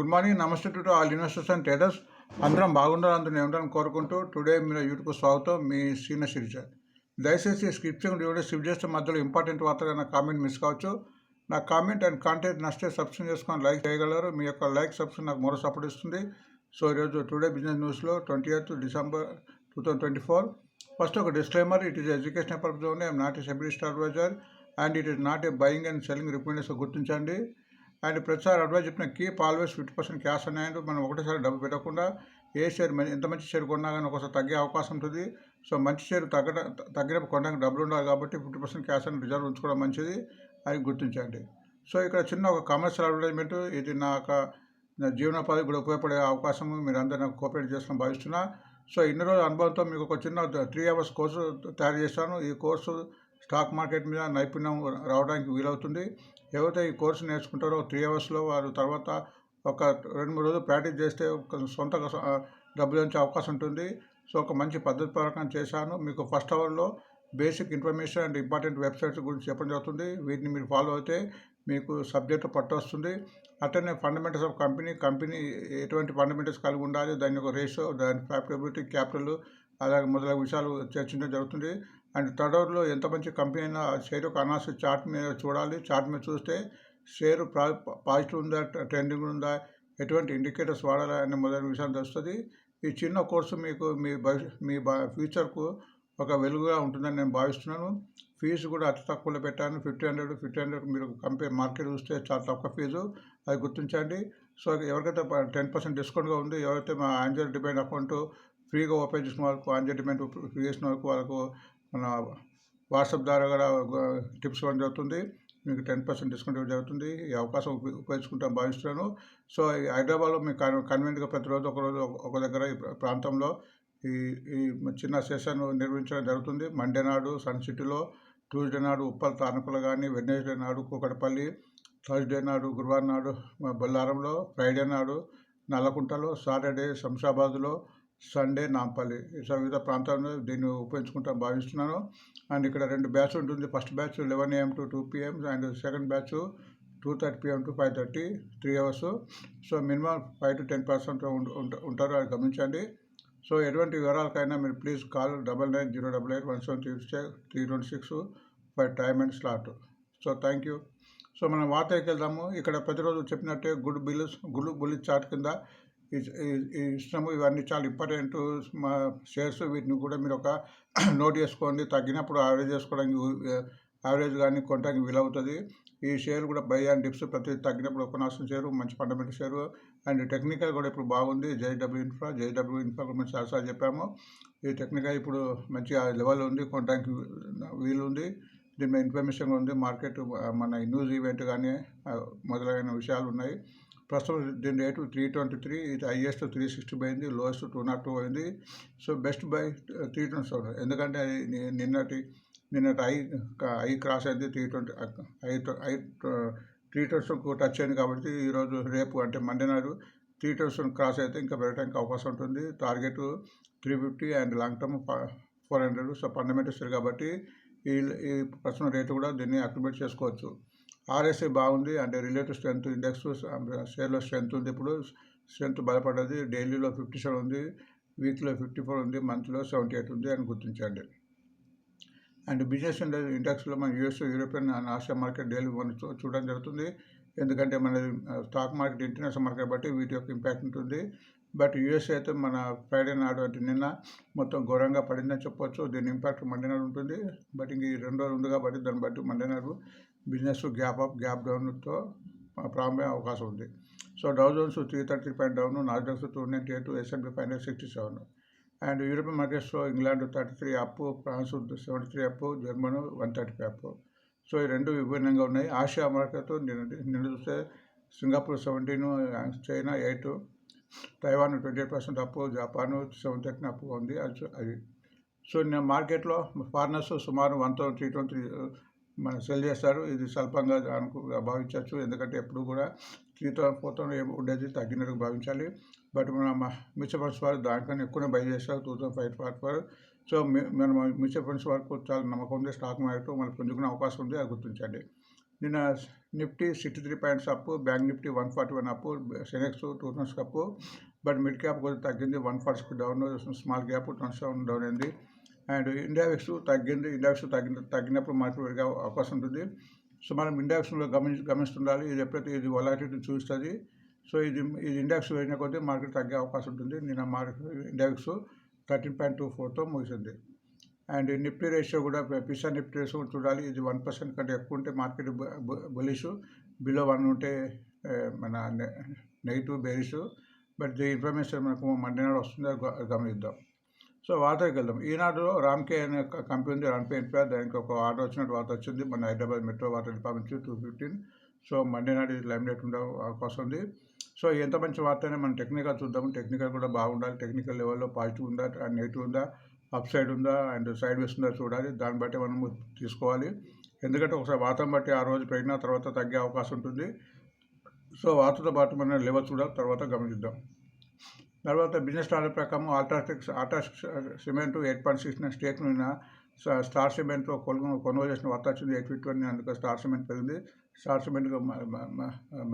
Good morning నమస్తే to all investors and traders అందరం బాగుండాలి అందరూ ఏమిటని కోరుకుంటూ టుడే మీరు యూట్యూబ్ స్వాగతం మీ సీనియర్ సిరిజర్ దయచేసి స్క్రిప్ట్ వీడియో స్విప్ చేస్తే మధ్యలో ఇంపార్టెంట్ వార్తగా నా కామెంట్ మిస్ కావచ్చు. నా కామెంట్ అండ్ కాంటెంట్ నచ్చితే సబ్స్క్రైబ్ చేసుకొని లైక్ చేయగలరు. మీ యొక్క లైక్ సబ్స్క్రైబ్ నాకు మరో సపోర్ట్ ఇస్తుంది. సో ఈరోజు టుడే బిజినెస్ న్యూస్లో twenty eighth December two thousand twenty four first ఒక disclaimer it is education purpose only I'm not a SEBI listed adviser and it is not a buying and selling recommendation గుర్తించండి. And ప్రతిసారి advice చెప్పిన keep always fifty percent cash అనేది మనం ఒకటేసారి డబ్బు పెట్టకుండా ఏ share ఎంత మంచి షేర్ కొన్నా కానీ ఒకసారి తగ్గే అవకాశం ఉంటుంది. సో మంచి షేర్ తగ్గ తగ్గినప్పుడు కొనడానికి డబ్బులు ఉండాలి కాబట్టి ఫిఫ్టీ పర్సెంట్ క్యాష్ అని రిజర్వ్ ఉంచుకోవడం మంచిది అది గుర్తించండి. సో ఇక్కడ చిన్న ఒక కమర్షియల్ అడ్వర్టైజ్మెంట్ ఇది నా యొక్క నా జీవనోపాధి కూడా ఉపయోగపడే అవకాశం మీరు అందరూ నాకు కోఆపరేట్ చేస్తాను భావిస్తున్నా. సో ఇన్ని రోజుల అనుభవంతో మీకు ఒక చిన్న త్రీ అవర్స్ కోర్సు తయారు చేశాను. ఈ కోర్సు స్టాక్ మార్కెట్ మీద నైపుణ్యం రావడానికి వీలవుతుంది. ఎవరైతే ఈ కోర్సు నేర్చుకుంటారో త్రీ అవర్స్లో వారు తర్వాత ఒక రెండు మూడు రోజులు ప్రాక్టీస్ చేస్తే ఒక సొంత డబ్బులు వచ్చే అవకాశం ఉంటుంది. సో ఒక మంచి పద్ధతి ప్రకారం చేశాను. మీకు ఫస్ట్ అవర్లో basic information and important websites గురించి చెప్పడం జరుగుతుంది. వీటిని మీరు ఫాలో అయితే మీకు సబ్జెక్ట్ పట్టు వస్తుంది. అట్లనే ఫండమెంటల్స్ ఆఫ్ కంపెనీ కంపెనీ ఎటువంటి ఫండమెంటల్స్ కలిగి ఉండాలి దాని యొక్క రేషియో దాని ప్రాఫిటబిలిటీ క్యాపిటల్ అలాగే మొదలైన విషయాలు చర్చించడం జరుగుతుంది. అండ్ థర్డ్ ఎంత మంచి కంపెనీ అయినా షేర్ యొక్క అనాలిసిస్ చార్ట్ మీద చూడాలి. చార్ట్ మీద చూస్తే షేర్ పాజిటివ్ ఉందా ట్రెండింగ్ ఉందా ఎటువంటి ఇండికేటర్స్ వాడాలా అనే మొదలైన విషయం తెలుస్తుంది. ఈ చిన్న కోర్సు మీకు మీ భవిష్య మీ ఫ్యూచర్కు ఒక వెలుగుగా ఉంటుందని నేను భావిస్తున్నాను. ఫీజు కూడా అతి తక్కువలో పెట్టాను. ఫిఫ్టీ హండ్రెడ్ ఫిఫ్టీ హండ్రెడ్ మీరు కంపెనీ మార్కెట్ చూస్తే చాలా తక్కువ ఫీజు. అది గుర్తించండి. సో ఎవరికైతే టెన్ పర్సెంట్ డిస్కౌంట్గా ఉంది ఎవరైతే మా ఆంజల్ డిపెండ్ అకౌంట్ ఫ్రీగా ఓపెన్ చేసిన వాళ్ళకు ఆంజల్ డిపెండ్ ఫ్రీ చేసిన వాళ్ళకు వాళ్ళకు మన వాట్సాప్ ద్వారా కూడా టిప్స్ ఇవ్వడం జరుగుతుంది. మీకు టెన్ పర్సెంట్ డిస్కౌంట్ ఇవ్వడం జరుగుతుంది. ఈ అవకాశం ఉప- ఉపయోగించుకుంటాం భావిస్తున్నాను. సో ఈ హైదరాబాద్లో మీకు కన్- కన్వీనెంట్గా ప్రతిరోజు ఒకరోజు ఒక- దగ్గర ఈ ప్రాంతంలో ఈ ఈ చిన్న సెషన్ నిర్వహించడం జరుగుతుంది. మండే నాడు సన్ సిటీలో ట్యూస్డే నాడు ఉప్పల్ తానుకుల కానీ వెడ్నెస్డే నాడు కూకటపల్లి థర్స్డే నాడు గురువారం నాడు బొల్లారంలో ఫ్రైడే నాడు నల్లకుంటలో సాటర్డే శంషాబాద్లో సండే నాంపల్లి సో వివిధ ప్రాంతాల్లో దీన్ని ఉపయోగించుకుంటా భావిస్తున్నాను. అండ్ ఇక్కడ రెండు బ్యాచ్ ఉంటుంది. First batch eleven AM to two PM and second batch two thirty PM to five thirty three hours so minimum five to ten percent ఉంటారు. అది గమనించండి. సో ఎటువంటి వివరాలకైనా మీరు please call double nine zero double eight one seven three three twenty six five time and slot so thank you so మనం వార్తకి వెళ్దాము. ఇక్కడ ప్రతిరోజు చెప్పినట్టే good bills good bull chart కింద ఈ- ఇష్టము ఇవన్నీ చాలా ఇంపార్టెంట్ మా షేర్స్ వీటిని కూడా మీరు ఒక నోట్ చేసుకోండి. తగ్గినప్పుడు యావరేజ్ చేసుకోవడానికి యావరేజ్ కానీ కొనడానికి వీలవుతుంది. ఈ షేర్ కూడా బై అండ్ డిప్స్ ప్రతి తగ్గినప్పుడు కొనాల్సిన షేరు మంచి ఫండమెంటల్ షేరు అండ్ టెక్నికల్ కూడా ఇప్పుడు బాగుంది. జేడబ్ల్యూ ఇన్ఫ్రా జేడబ్ల్యూ ఇన్ఫ్రా గురించి చాలాసార్లు చెప్పాము. ఈ టెక్నికల్ ఇప్పుడు మంచి లెవెల్ ఉంది కొనడానికి వీలు ఉంది దీని మీద ఇన్ఫర్మేషన్ ఉంది. మార్కెట్ మన న్యూస్ ఈవెంట్ కానీ మొదలైన విషయాలు ఉన్నాయి. ప్రస్తుతం దీని రేటు త్రీ ట్వంటీ త్రీ ఇది హైయెస్ట్ త్రీ సిక్స్టీ పోయింది లోయెస్ట్ టూ నాట్ టూ పోయింది. So best buy three twenty seven ఎందుకంటే అది నిన్నటి నిన్నటి ఐ ఐ క్రాస్ అయింది three twenty I I three twenty touch అయింది కాబట్టి ఈరోజు రేపు అంటే మండే నాడు త్రీ ట్వంటీ క్రాస్ అయితే ఇంకా పెరగడానికి అవకాశం ఉంటుంది. Target three fifty and long term four hundred so fundamentals కాబట్టి ఈ ఈ ప్రస్తుతం రేటు కూడా దీన్ని అక్యుమేట్ చేసుకోవచ్చు. ఆర్ఎస్ఐ బాగుంది అంటే రిలేటివ్ స్ట్రెంత్ ఇండెక్స్ షేర్లో స్ట్రెంత్ ఉంది ఇప్పుడు. స్ట్రెంత్ బలపడ్డది డైలీలో ఫిఫ్టీ సెవెన్ ఉంది వీక్లో ఫిఫ్టీ ఫోర్ ఉంది మంత్లో సెవెంటీ ఎయిట్ ఉంది అని గుర్తించండి. అండ్ బిజినెస్ ఇండెక్స్లో మన US European and Asia market daily మనం చూడడం జరుగుతుంది. ఎందుకంటే మన స్టాక్ మార్కెట్ ఇంటర్నేషనల్ మార్కెట్ బట్టి వీటి యొక్క ఇంపాక్ట్ ఉంటుంది. బట్ యూఎస్ అయితే మన ఫ్రైడే నాడు అంటే నిన్న మొత్తం ఘోరంగా పడిందని చెప్పొచ్చు. దీని ఇంపాక్ట్ మండే నాడు ఉంటుంది. బట్ ఇంక ఈ రెండు రోజులు ఉంది కాబట్టి దాన్ని బట్టి మండే నాడు బిజినెస్ గ్యాప్ అప్ గ్యాప్ డౌన్తో ప్రారంభమయ్యే అవకాశం ఉంది. So Dow Jones three thirty point down Nasdaq's two ninety eight S and P five hundred sixty seven and European మార్కెట్స్లో England thirty three up France seventy three up German one thirty five up so ఈ రెండు విభిన్నంగా ఉన్నాయి. Asia market నిన్న నిన్న చూస్తే Singapore seventeen China eight Taiwan twenty eight percent up Japan seven thirteen up ఉంది. అది అది. సో నేను మార్కెట్లో ఫారినర్స్ సుమారు వన్ థౌసండ్ త్రీ ట్వంటీ మన సెల్ చేస్తారు. ఇది స్వల్పంగా అనుకు భావించవచ్చు. ఎందుకంటే ఎప్పుడు కూడా త్రీ థౌసండ్ ఫోర్ థౌసండ్ ఉండేది తగ్గినట్టు భావించాలి. బట్ మన మ్యూచువల్ ఫండ్స్ వారు దానికన్నా ఎక్కువనే బై చేస్తారు. Two thousand five forty four. So మనం మ్యూచువల్ ఫండ్స్ వరకు చాలా నమ్మకం ఉంది స్టాక్ మార్కెట్ మనం పుంజుకునే అవకాశం ఉంది. అది గుర్తించండి. నిన్న Nifty sixty three points up bank Nifty one forty one up Sensex two thousands up but mid cap కొద్దిగా తగ్గింది one forty down small cap twenty seven down అయింది. అండ్ ఇండియా విక్స్ తగ్గింది ఇండియా విక్స్ తగ్గిన తగ్గినప్పుడు market పెరిగే అవకాశం ఉంటుంది. So మనం ఇండియా విక్స్లో గమని గమనిస్తుండాలి ఇది ఎప్పుడైతే ఇది వలాటిటీ చూస్తుంది సో ఇది ఇది ఇండెక్స్ వెళ్ళిన కొద్దీ మార్కెట్ తగ్గే అవకాశం ఉంటుంది. నిన్న market index thirteen point two ఫోర్తో ముగిసింది. అండ్ నిఫ్టీ రేషియో కూడా పిసా నిఫ్టీ రేషియో కూడా చూడాలి. ఇది వన్ పర్సెంట్ కంటే ఎక్కువ ఉంటే మార్కెట్ బులిష్ బిలో వన్ ఉంటే మన negative bearish. But the information మనకు మండే నాడు వస్తుందో గమనిద్దాం. సో వార్తకి వెళ్దాం. ఈనాడులో రామ్కే అనే కంపెనీ ఉంది రామ్కే ఎన్పిఆర్ దానికి ఒక ఆర్డర్ వచ్చినట్టు వార్త వచ్చింది. మన Hyderabad metro water department two fifteen. So Monday నాడు ఇది లైమ్ ఉండే అవకాశం ఉంది. సో ఎంత మంచి వార్త అయినా మనం టెక్నికల్ చూద్దాం టెక్నికల్ కూడా బాగుండాలి. టెక్నికల్ లెవెల్లో పాజిటివ్ ఉందా అండ్ నెగిటివ్ ఉందా? అప్ సైడ్ ఉందా అండ్ సైడ్ వేస్ ఉందా చూడాలి. దాన్ని బట్టి మనం తీసుకోవాలి. ఎందుకంటే ఒకసారి వాతం బట్టి ఆ రోజు పెరిగిన తర్వాత తగ్గే అవకాశం ఉంటుంది. సో వార్తతో పాటు మన లెవెల్ చూడాలి తర్వాత గమనిద్దాం. తర్వాత బిజినెస్ ఆర్డర్ ప్రకారం UltraTech Ultra cement eight point six nine stake నిన్న స్టార్ సిమెంట్లో కొనుగోలు కొనుగోలు చేసిన వార్త వచ్చింది ఎయిట్ ఫిఫ్టీ వన్ అందుకే స్టార్ సిమెంట్ పెరిగింది. స్టార్ సిమెంట్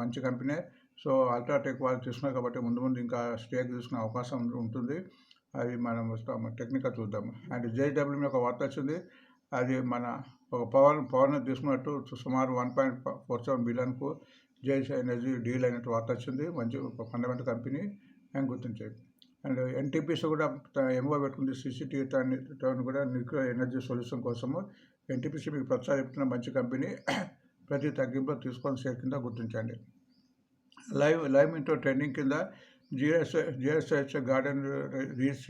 మంచి కంపెనీ. సో అల్ట్రాటెక్ వాళ్ళు తీసుకున్నారు కాబట్టి ముందు ముందు ఇంకా స్టేక్ తీసుకునే అవకాశం ఉంటుంది. అది మనం వస్తాం టెక్నికల్ చూద్దాం అండ్ జేడబ్ల్యూ మీద ఒక వార్త వచ్చింది. అది మన ఒక పవర్ పవర్ని తీసుకున్నట్టు సుమారు వన్ పాయింట్ ఫోర్ సెవెన్ బిలియన్కు జేఎస్ ఎనర్జీ డీల్ అయినట్టు వార్త వచ్చింది. మంచి ఒక ఫండమెంటల్ కంపెనీ అని గుర్తించాయి. అండ్ ఎన్టీపీసీ కూడా ఎంఓ పెట్టుకుంది సిసిటీవీ టౌన్ కూడా న్యూక్లియర్ ఎనర్జీ సొల్యూషన్ కోసము. ఎన్టీపీసీ మీకు ప్రచారం చెప్తున్న మంచి కంపెనీ ప్రతి తగ్గింపు తీసుకొని షేర్ కింద గుర్తించండి. లైవ్ లైవ్ ఇంటో ట్రెండింగ్ కింద GS GSS garden reach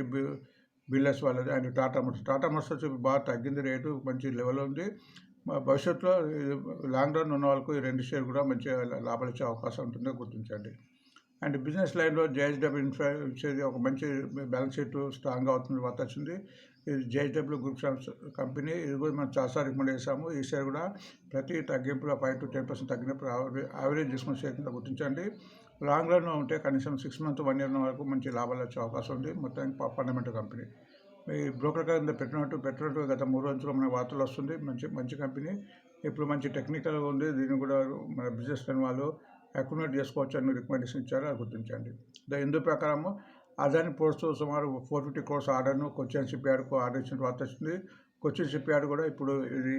builders వాళ్ళది and Tata Motors Tata Motors వచ్చి బాగా తగ్గింది రేటు మంచి లెవెల్ ఉంది. మా భవిష్యత్తులో లాంగ్ రన్ ఉన్న వాళ్ళకు ఈ రెండు షేర్ కూడా మంచి లాభాలు ఇచ్చే అవకాశం ఉంటుందో గుర్తించండి. అండ్ బిజినెస్ లైన్లో జేహెచ్డబ్ల్యూ ఇన్ఫ్రా ఇచ్చేది ఒక మంచి బ్యాలెన్స్ షీట్ స్ట్రాంగ్గా అవుతుంది వార్త వచ్చింది. ఇది జేహెచ్డబ్ల్యూ గ్రూప్ కంపెనీ ఇది కూడా మనం చాలాసార్లు రికమెండ్ చేసాము ఈ షేర్ కూడా ప్రతి తగ్గింపులో ఫైవ్ టు టెన్ పర్సెంట్ తగ్గినప్పుడు యావరేజ్ తీసుకున్న షేర్ కింద గుర్తించండి. లాంగ్ రన్లో ఉంటే కనీసం సిక్స్ మంత్ వన్ ఇయర్ వరకు మంచి లాభాలు వచ్చే అవకాశం ఉంది. మొత్తానికి ఫండమెంటల్ కంపెనీ మీ బ్రోకర్ కింద పెట్టినట్టు పెట్టినట్టు గత మూడు రోజుల్లో మన వార్తలు వస్తుంది. మంచి మంచి కంపెనీ ఇప్పుడు మంచి టెక్నికల్ ఉంది. దీన్ని కూడా మన బిజినెస్ లైన్ వాళ్ళు అక్యుమిలేట్ చేసుకోవచ్చు అని రికమెండేషన్ ఇచ్చారు. అది గుర్తించండి. దా ఇందు ప్రకారము అదాని పోర్ట్స్ సుమారు ఫోర్ ఫిఫ్టీ క్రోర్స్ ఆర్డర్ను కొచ్చిన్ షిప్ యార్డ్కు ఆర్డర్ ఇచ్చిన వార్త వచ్చింది. క్వశ్చన్ షిప్యార్డ్ కూడా. ఇప్పుడు ఇది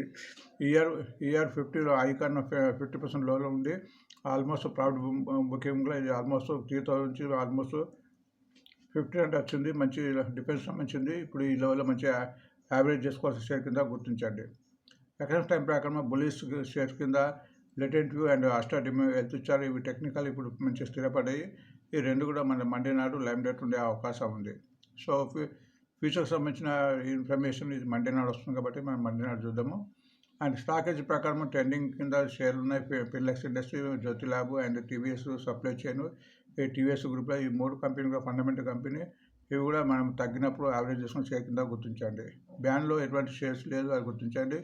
ఇయర్ ఇయర్ ఫిఫ్టీలో ఐకాన్ ఫిఫ్టీ పర్సెంట్ లోలో ఉంది. ఆల్మోస్ట్ ప్రాఫిట్ బుకింగ్లో ఇది ఆల్మోస్ట్ త్రీ థౌసండ్ నుంచి ఆల్మోస్ట్ ఫిఫ్టీ అంటే వచ్చింది. మంచి డిఫెన్స్ సంబంధించింది. ఇప్పుడు ఈ లెవెల్లో మంచి యావరేజ్ చేసుకోవాల్సిన షేర్ కింద గుర్తించండి. ఎకనామిక్ టైం ప్రకారం బులిస్ షేర్స్ కింద Latent View and Aster DM health ఇచ్చారు. ఇవి టెక్నికల్ ఇప్పుడు మంచి స్థిరపడ్డాయి ఈ రెండు కూడా మన మండే నాడు లైమ్ డేట్ ఉండే అవకాశం ఉంది. సో ఫ్యూచర్కి సంబంధించిన ఇన్ఫర్మేషన్ ఇది మండే నాడు వస్తుంది కాబట్టి మనం మండే నాడు చూద్దాము. అండ్ స్టాకేజ్ ప్రకారం ట్రెండింగ్ కింద షేర్లు ఉన్నాయి పిల్లక్స్ industry Jyothy lab and TVS supply chain ఈ టీవీఎస్ గ్రూప్లో ఈ మూడు కంపెనీలు కూడా ఫండమెంటల్ కంపెనీ ఇవి కూడా మనం తగ్గినప్పుడు యావరేజ్ చేసుకుని షేర్ కింద గుర్తించండి. బ్యాన్లో ఎటువంటి షేర్స్ లేదు అది గుర్తించండి.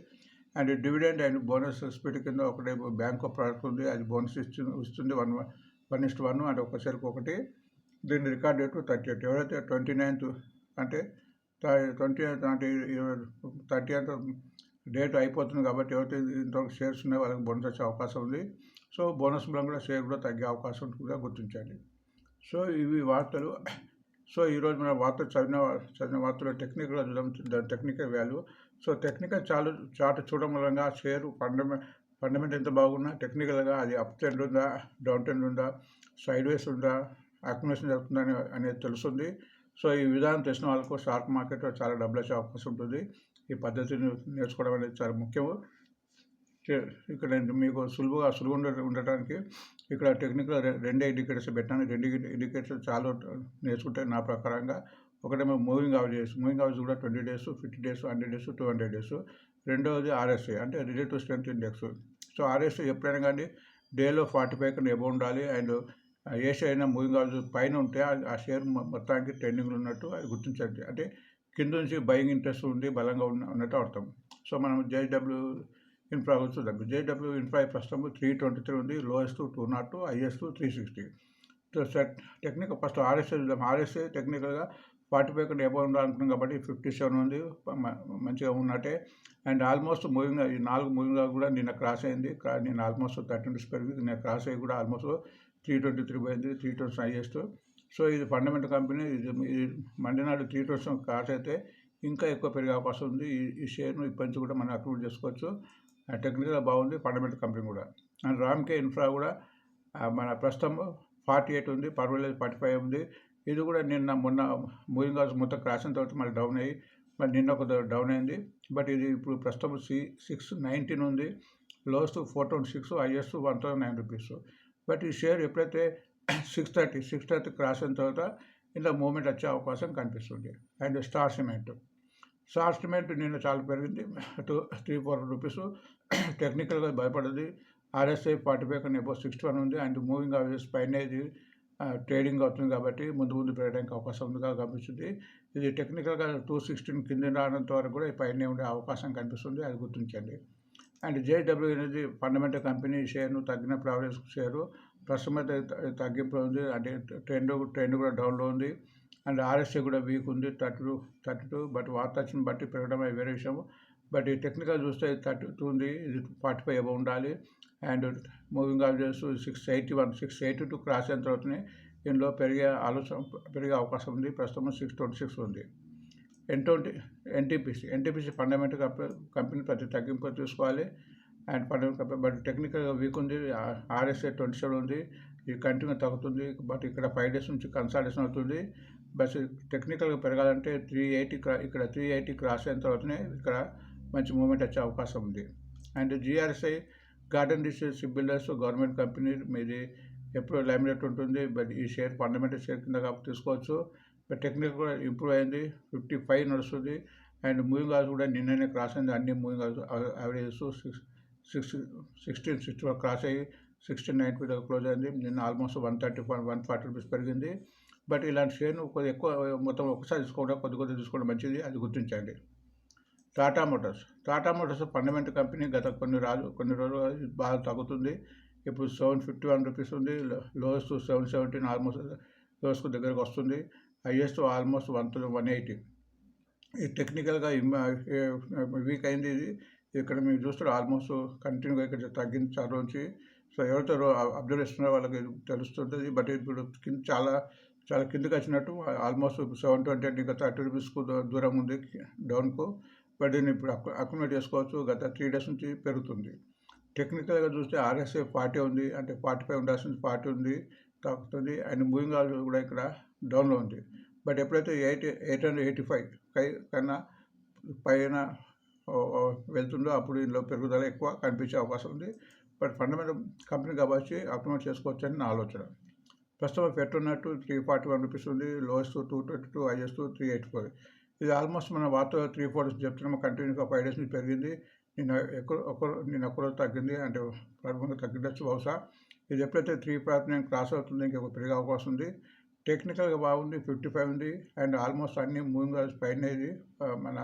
And dividend and bonus speed కింద ఒకటి బ్యాంక్ ప్రోడక్ట్ ఉంది. అది బోనస్ ఇస్తుంది ఇస్తుంది వన్ వన్ ఇస్ట్ వన్ అంటే ఒక షేర్కి ఒకటి. దీని రికార్డ్ డేట్ థర్టీ ఎయిట్ ఎవరైతే ట్వంటీ నైన్త్ అంటే ట్వంటీ అంటే థర్టీ ఎయిత్ డేట్ అయిపోతుంది కాబట్టి ఎవరైతే ఇంతవరకు షేర్స్ ఉన్నాయో వాళ్ళకి బోనస్ వచ్చే అవకాశం ఉంది. సో బోనస్ మూలం కూడా షేర్ కూడా తగ్గే అవకాశం కూడా గుర్తించండి. సో ఇవి వార్తలు. సో ఈరోజు మన వార్త చదివిన చదివిన వార్తలు టెక్నికల్ చూడడం దాని టెక్నికల్ వాల్యూ. సో టెక్నికల్ చాలు చార్ట్ చూడడం మూలంగా షేర్ ఫండమె ఫండమెంట్ ఎంత బాగున్నా టెక్నికల్గా అది అప్ ట్రెండ్ ఉందా డౌన్ ట్రెండ్ ఉందా సైడ్ వేస్ ఉందా అక్యుమిలేషన్ జరుగుతుందా అనేది తెలుస్తుంది సో ఈ విధానం తెలిసిన వాళ్ళకు స్టాక్ మార్కెట్లో చాలా డబ్బులు వచ్చే అవకాశం ఉంటుంది. ఈ పద్ధతిని నేర్చుకోవడం అనేది చాలా ముఖ్యము. ఇక్కడ నేను మీకు సులువుగా సులువు ఉండటానికి ఇక్కడ టెక్నికల్ రెండే ఇండికేటర్స్ పెట్టాను. రెండు ఇండికేటర్స్ చాలా నేర్చుకుంటే నా ప్రకారంగా ఒకటేమో మూవింగ్ అవరేజ్ మూవింగ్ అవరేజ్ కూడా twenty days fifty days hundred days two hundred days. రెండవది ఆర్ఎస్ఐ అంటే relative strength index. So RSI ఎప్పుడైనా కానీ డేలో ఫార్టీ ఫైవ్ కన్నా ఎబో ఉండాలి. అండ్ ఏషియా అయినా మూవింగ్ ఆల్స్ పైన ఉంటే ఆ- షేర్ మొత్తానికి ట్రెండింగ్లో ఉన్నట్టు అది గుర్తించండి. అంటే కింద నుంచి బయింగ్ ఇంట్రెస్ట్ ఉండి బలంగా ఉన్న ఉన్నట్టు అర్థం. సో మనం జేడబ్ల్యూ ఇన్ఫ్రా గురించి చూద్దాం. జేడబ్ల్యూ ఇన్ఫ్రా ప్రస్తుతం త్రీ ట్వంటీ త్రీ ఉంది. Lowest two nought two highest three sixty. Set technical first RSA చూద్దాం. ఆర్ఎస్ఏ టెక్నికల్గా ఫార్టీ ఫైవ్ కంటే ఎబో ఉండాలనుకున్నాం కాబట్టి ఫిఫ్టీ సెవెన్ ఉంది. మంచిగా ఉన్నట్టే. అండ్ ఆల్మోస్ట్ మూవింగ్ ఈ నాలుగు మూవింగ్ కూడా నిన్న క్రాస్ అయింది. నేను నిన్న ఆల్మోస్ట్ థర్టీ రూపీస్ పెరిగి నిన్న క్రాస్ అయ్యి కూడా ఆల్మోస్ట్ త్రీ ట్వంటీ త్రీ పోయింది త్రీ ట్వంటీ హైయెస్ట్ సో ఇది ఫండమెంటల్ కంపెనీ ఇది ఇది మండేనాడు త్రీ ట్వంటీ క్రాస్ అయితే ఇంకా ఎక్కువ పెరిగే అవకాశం ఉంది. ఈ ఈ షేర్ను ఇప్పటి నుంచి కూడా మనం అప్రూవ్ చేసుకోవచ్చు. టెక్నికల్గా బాగుంది ఫండమెంటల్ కంపెనీ కూడా. అండ్ రామ్కే ఇన్ఫ్రా కూడా మన ప్రస్తుతం ఫార్టీ ఎయిట్ ఉంది పర్వాలేదు ఫార్టీ ఫైవ్ ఉంది. ఇది కూడా నిన్న మొన్న మూవింగ్ హౌస్ మొత్తం క్రాస్ అయిన తర్వాత మళ్ళీ డౌన్ అయ్యి మరి నిన్న ఒక డౌన్ అయింది. బట్ ఇది ఇప్పుడు ప్రస్తుతం సి సిక్స్ నైన్టీన్ ఉంది. Lowest four twenty six highest one thousand nine rupees but ఈ షేర్ ఎప్పుడైతే six thirty six thirty cross అయిన తర్వాత ఇంత మూమెంట్ వచ్చే అవకాశం కనిపిస్తుంది. And Star cement. Star cement నిన్న చాలా పెరిగింది. Two three four rupees. టెక్నికల్గా భయపడదు. ఆర్ఎస్ఐ ఫార్టీ ఫైవ్ కన్నా ఎబో సిక్స్టీ వన్ ఉంది. అండ్ మూవింగ్ ఆవేస్ పైన ఇది ట్రేడింగ్ అవుతుంది కాబట్టి ముందు ముందు పెరగడానికి అవకాశం ఉందిగా కనిపిస్తుంది. ఇది టెక్నికల్గా టూ సిక్స్టీన్ కింద రానంత వరకు కూడా ఈ పైన ఉండే అవకాశం కనిపిస్తుంది. అది గుర్తించండి అండ్ జేడబ్ల్యూ అనేది ఫండమెంటల్ కంపెనీ షేర్ను తగ్గిన ప్రాబ్లమ్స్ షేరు ప్రస్తుతం అయితే తగ్గింపు ఉంది. అంటే ట్రెండ్ ట్రెండ్ కూడా డౌన్లో ఉంది. అండ్ ఆర్ఎస్ఏ కూడా వీక్ ఉంది. Thirty two thirty two but వార్తాችን బట్టి పెరగడం అది వేరే విషయం బట్ ఈ టెక్నికల్ చూస్తే థర్టీ టూ ఉంది. ఇది ఫార్టీ ఫైవ్ ఉండాలి. And moving objects six eighty one six eighty two cross అయిన తర్వాతనే దీనిలో పెరిగే ఆలోచన పెరిగే అవకాశం ఉంది. ప్రస్తుతం సిక్స్ ట్వంటీ సిక్స్ ఉంది. N twenty NTPC NTPC fundamental company ప్రతి తగ్గింపు తీసుకోవాలి అండ్ ఫండమెంటల్ కంపెనీ బట్ టెక్నికల్గా వీక్ ఉంది ఆర్ఎస్ఏ ట్వంటీ సెవెన్ ఉంది ఇది కంటిన్యూ తగ్గుతుంది బట్ ఇక్కడ ఫైవ్ డేస్ నుంచి కన్సల్టేషన్ అవుతుంది. బట్ టెక్నికల్గా పెరగాలంటే త్రీ ఎయిటీ క్రా ఇక్కడ త్రీ ఎయిటీ క్రాస్ అయిన తర్వాతనే ఇక్కడ మంచి మూమెంట్ వచ్చే అవకాశం ఉంది. And GRSI garden district builders government company మీది ఎప్పుడు లైమ్లైట్ ఉంటుంది బట్ ఈ షేర్ ఫండమెంటల్ షేర్ కింద కాబట్టి తీసుకోవచ్చు. టెక్నిక్ కూడా ఇంప్రూవ్ అయింది. ఫిఫ్టీ ఫైవ్ నడుస్తుంది. అండ్ మూవింగ్ అవర్స్ కూడా నిన్ననే క్రాస్ అయింది. అన్ని moving averages averages six six sixteen sixty వరకు క్రాస్ అయ్యి సిక్స్టీన్ నైన్ ఫీట్ క్లోజ్ అయింది. నిన్న almost one thirty one forty rupees పెరిగింది. బట్ ఇలాంటి షేర్ను కొద్ది ఎక్కువ మొత్తం ఒకసారి తీసుకోవడం కొద్ది కొద్ది తీసుకోవడం మంచిది. అది గుర్తించండి. Tata Motors. Tata Motors fundamental company గత కొన్ని రాజు కొన్ని రోజులు బాగా తగ్గుతుంది. ఇప్పుడు సెవెన్ ఫిఫ్టీ వన్ రూపీస్ ఉంది. లోయస్ట్ సెవెన్ సెవెంటీన్ ఆల్మోస్ట్ లోయస్కు దగ్గరకు వస్తుంది. Highest almost one one eighty ఈ టెక్నికల్గా వీక్ అయింది ఇది. ఇక్కడ మీరు చూస్తారు ఆల్మోస్ట్ కంటిన్యూగా ఇక్కడ తగ్గింది చాలా నుంచి. సో ఎవరితో అబ్జర్వ్ చేస్తున్నారో వాళ్ళకి తెలుస్తుంటుంది. బట్ ఇప్పుడు కింద చాలా చాలా కిందకి వచ్చినట్టు ఆల్మోస్ట్ సెవెన్ ట్వంటీ అంటే ఇంకా థర్టీ రూపీస్కు దూరం ఉంది డౌన్కు బట్ దీన్ని ఇప్పుడు అక్యుమిలేట్ చేసుకోవచ్చు. గత త్రీ డేస్ నుంచి పెరుగుతుంది. టెక్నికల్గా చూస్తే ఆర్ఎస్ఏ ఫార్టీ ఉంది. అంటే ఫార్టీ ఫైవ్ ఉండాల్సింది ఫార్టీ ఉంది. తగ్గుతుంది. అండ్ మూవింగ్ ఆల్ కూడా ఇక్కడ డౌన్లో ఉంది. బట్ ఎప్పుడైతే eight eight hundred eighty five కై కన్నా పైన వెళ్తుందో అప్పుడు ఇందులో పెరుగుదల ఎక్కువ కనిపించే అవకాశం ఉంది. బట్ ఫండమెంటల్ కంపెనీ కాబట్టి అక్యుమిలేట్ చేసుకోవచ్చు అని నా ఆలోచన. ప్రస్తుతం పెట్టున్నట్టు త్రీ ఫార్టీ వన్ రూపీస్ ఉంది. Lowest two twenty two highest three eighty four. ఇది ఆల్మోస్ట్ మన వార్త త్రీ ఫోర్ చెప్తున్నాము కంటిన్యూగా ఫైవ్ డేస్ నుంచి పెరిగింది. నిన్న ఎక్కువ ఒక నిన్న ఒక్కరోజు రోజు తగ్గింది. అంటే ప్రారంభంగా తగ్గిండొచ్చు బహుశా. ఇది ఎప్పుడైతే త్రీ ప్రాథమిక క్రాస్ అవుతుంది ఇంకొక పెరిగే అవకాశం ఉంది. టెక్నికల్గా బాగుంది ఫిఫ్టీ ఫైవ్ ఉంది. అండ్ ఆల్మోస్ట్ అన్ని మూవింగ్ అవర్స్ పైన ఇది. మన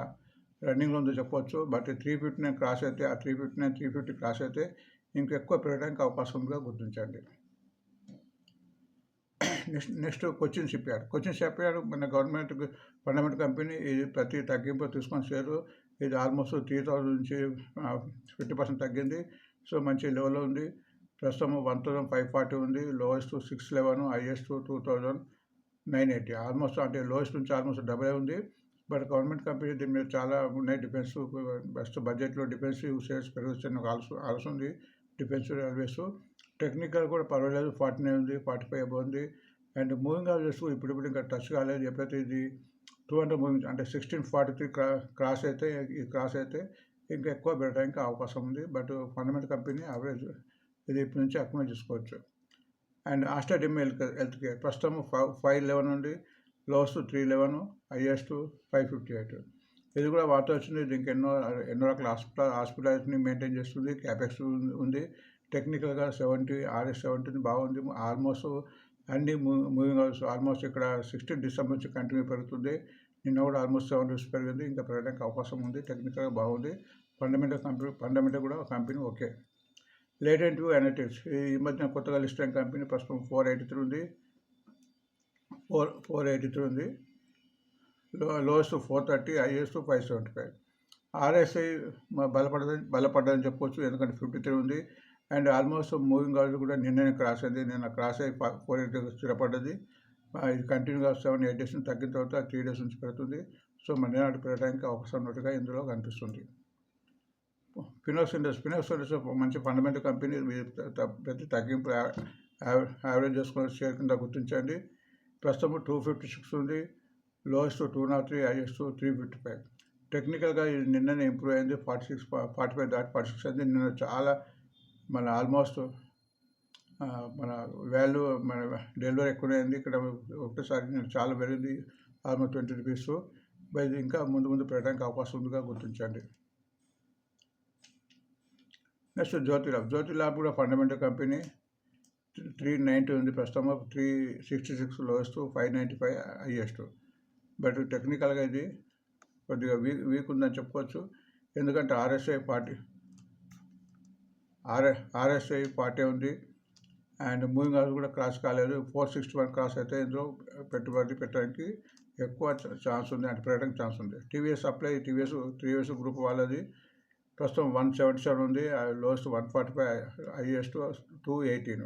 రన్నింగ్లో ఉందో చెప్పొచ్చు. But three fifty nine cross అయితే ఆ three fifty nine three fifty cross అయితే ఇంకెక్కువ పెరగడానికి అవకాశం ఉందిగా గుర్తించండి. Next next Cochin ship yard Cochin మన గవర్నమెంట్ ఫండమెంట్ కంపెనీ ఇది ప్రతి తగ్గింపు తీసుకొని షేరు ఇది ఆల్మోస్ట్ త్రీ థౌజండ్ నుంచి ఫిఫ్టీ పర్సెంట్ తగ్గింది. సో మంచి లెవెల్లో ఉంది. ప్రస్తుతం వన్ థౌజండ్ ఫైవ్ ఫార్టీ ఉంది. Lowest six eleven highest two thousand nine eighty. Almost అంటే లోయెస్ట్ నుంచి ఆల్మోస్ట్ డబుల్ ఉంది. బట్ గవర్నమెంట్ కంపెనీ దీని మీద చాలా ఉన్నాయి. డిఫెన్స్ బెస్ట్ బడ్జెట్లో డిఫెన్స్ షేర్స్ పెరుగుతున్న ఒక ఆలోచన ఉంది. Defensive railways. టెక్నికల్ కూడా పర్వాలేదు. ఫార్టీ నైన్ ఉంది ఫార్టీ ఫైవ్ ఉంది. అండ్ మూవింగ్ ఆల్వేస్ ఇప్పుడు ఇప్పుడు ఇంకా టచ్ కాలేదు. ఎప్పుడైతే ఇది టూ హండ్రెడ్ మూవింగ్ అంటే సిక్స్టీన్ ఫార్టీ త్రీ క్రా క్రాస్ అయితే ఈ క్రాస్ అయితే ఇంకా ఎక్కువ పెట్టడానికి అవకాశం ఉంది. బట్ ఫండమెంటల్ కంపెనీ యావరేజ్ ఇది ఇప్పటి నుంచి అక్యుమిలేట్ చేసుకోవచ్చు and Aster DM health health care ప్రస్తుతం ఫైవ్ ఫైవ్ లెవెన్ నుండి lows three eleven highest five fifty eight. ఇది కూడా వార్త వచ్చింది. దీనికి ఎన్నో ఎన్నో రకాల హాస్పిటల్ హాస్పిటల్స్ని మెయింటైన్ చేస్తుంది. క్యాపెక్స్ ఉంది టెక్నికల్గా సెవెంటీ ఆర్ఎస్ సెవెంటీని బాగుంది. ఆల్మోస్ట్ అన్ని మూవింగ్ అవర్స్ ఆల్మోస్ట్ ఇక్కడ సిక్స్టీన్ డిసెంబర్ నుంచి కంటిన్యూ పెరుగుతుంది. నిన్న కూడా ఆల్మోస్ట్ సెవెన్ రూపీస్ పెరిగింది. ఇంకా పెరగడానికి అవకాశం ఉంది. టెక్నికల్గా బాగుంది. ఫండమెంటల్ కంపెనీ ఫండమెంటల్ కూడా కంపెనీ ఓకే. లేటెంట్ అనలిటిక్స్ ఈ మధ్యన కొత్తగా లిస్ట్ అయిన కంపెనీ ప్రస్తుతం ఫోర్ ఎయిటీ త్రీ ఉంది. ఫోర్ ఫోర్ ఎయిటీ త్రీ ఉంది. లో lowest four thirty highest five seventy five. RSI బలపడదని బలపడ్డదని చెప్పొచ్చు ఎందుకంటే ఫిఫ్టీ త్రీ ఉంది. అండ్ ఆల్మోస్ట్ మూవింగ్ అవర్స్ కూడా నిన్ననే క్రాస్ అయింది. నిన్న క్రాస్ అయ్యి ఫోర్ ఎయిటీ స్థిరపడ్డది. ఇది కంటిన్యూగా సెవెన్ ఎయిట్ డేస్ నుంచి తగ్గిన తర్వాత త్రీ డేస్ నుంచి పెడుతుంది సో మండే నాటి పెరగడానికి అవకాశం ఉన్నట్టుగా ఇందులో కనిపిస్తుంది. ఫినోక్స్ ఇండస్ ఫినోక్స్ ఇండస్ మంచి ఫండమెంటల్ కంపెనీ ప్రతి తగ్గింపు యావరేజ్ చేసుకున్న షేర్ కింద గుర్తించండి. ప్రస్తుతం టూ ఫిఫ్టీ సిక్స్ ఉంది. Lowest two nought three highest three fifty five టెక్నికల్గా నిన్ననే ఇంప్రూవ్ అయింది. ఫార్టీ సిక్స్ ఫార్టీ ఫైవ్ దాటి ఫార్టీ సిక్స్ అయింది. నిన్న చాలా మన ఆల్మోస్ట్ మన వాల్యూ మన డెలివరీ ఎక్కువనే అయింది ఇక్కడ ఒకటేసారి నేను చాలా పెరిగింది. ఆల్మోస్ట్ ట్వంటీ రూపీస్ బై ఇంకా ముందు ముందు పెరగడానికి అవకాశం ఉందిగా గుర్తించండి. Next Jyothy lab Jyothy lab కూడా ఫండమెంటల్ కంపెనీ. త్రీ నైంటీ ఉంది ప్రస్తుతం. Three sixty six lowest five ninety five highest. But టెక్నికల్గా ఇది కొద్దిగా వీక్ వీక్ ఉందని చెప్పుకోవచ్చు. ఎందుకంటే RSI forty R A RSI forty ఉంది. అండ్ మూవింగ్ హౌస్ కూడా క్రాస్ కాలేదు. ఫోర్ సిక్స్టీ వన్ క్రాస్ అయితే ఇందులో పెట్టుబడి పెట్టడానికి ఎక్కువ ఛాన్స్ ఉంది. అంటే పెట్టడానికి ఛాన్స్ ఉంది. TVS supply TVS TVS group వాళ్ళది. ప్రస్తుతం వన్ సెవెంటీ సెవెన్ ఉంది. Lowest one forty five highest two eighteen.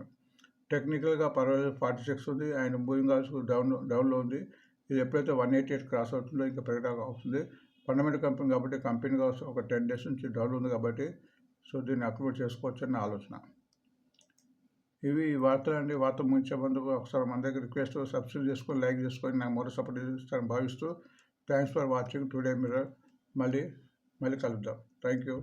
టెక్నికల్గా పర్వాలేదు ఫార్టీ సిక్స్ ఉంది. అండ్ మూవింగ్ అవర్స్ డౌన్ డౌన్లో ఉంది. ఇది ఎప్పుడైతే వన్ ఎయిటీ ఎయిట్ క్రాస్ అవుతుందో ఇంకా ప్రకటన అవుతుంది. ఫండమెంటల్ కంపెనీ కాబట్టి కంపెనీగా ఒక టెన్ డేస్ నుంచి డౌన్ ఉంది కాబట్టి సో దీన్ని అక్రూట్ చేసుకోవచ్చు అని ఆలోచన. ఇవి ఈ వార్తలు అండి. వార్త ముగించే ముందు ఒకసారి మన దగ్గర రిక్వెస్ట్ సబ్స్క్రైబ్ చేసుకొని లైక్ చేసుకొని నాకు మరో సపోర్ట్ చేస్తారని భావిస్తూ థ్యాంక్స్ ఫర్ వాచింగ్ టుడే మీరు మళ్ళీ మళ్ళీ కలుద్దాం. Thank you